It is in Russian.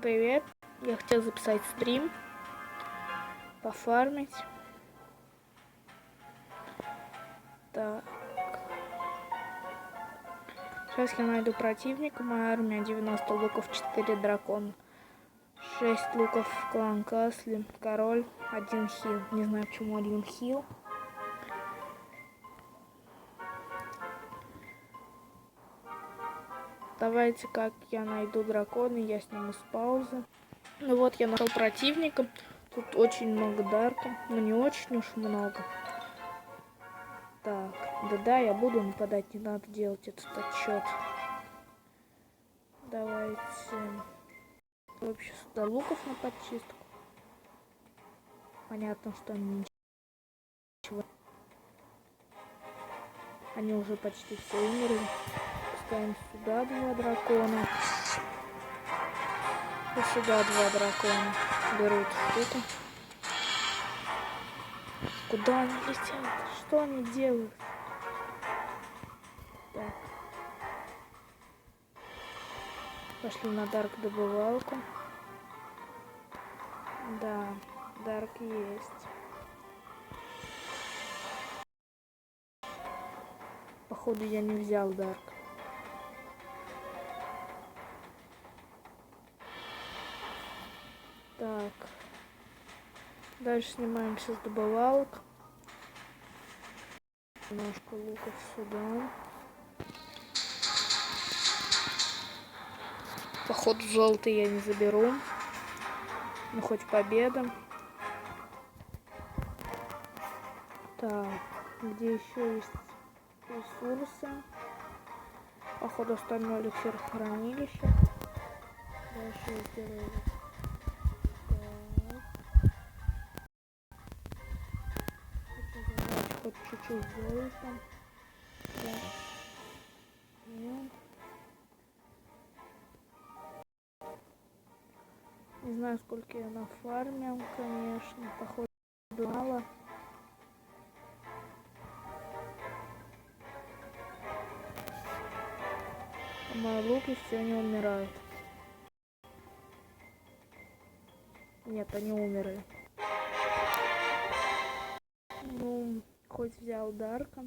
Привет, я хотел записать стрим, пофармить. Так. Сейчас я найду противника, моя армия 90 луков, 4 дракона. 6 луков клан Касли, король, один хил. Не знаю почему один хил. Давайте, как я найду дракона, я сниму с паузы. Ну вот, я нашел противника. Тут очень много дарка, но не очень уж много. Так, да-да, я буду нападать, не надо делать этот отчет. Давайте вообще сюда луков на подчистку. Понятно, что они ничего. Они уже почти все умерли. Ставим сюда два дракона. И сюда два дракона. Берут штуку. Куда они летят? Что они делают? Так. Пошли на Дарк добывалку. Да, Дарк есть. Походу я не взял Дарк. Так. Дальше снимаемся с добывалок. Немножко луков сюда. Походу золото я не заберу. Ну хоть победа. Так, где еще есть ресурсы? Походу остальное эликсир хранилища. Дальше сделаю хоть чуть-чуть золота. Так. Нет. Не знаю, сколько я нафармил, конечно. Походу мало. А мои луки не умирают. Нет, они умерли. Хоть взял Дарка.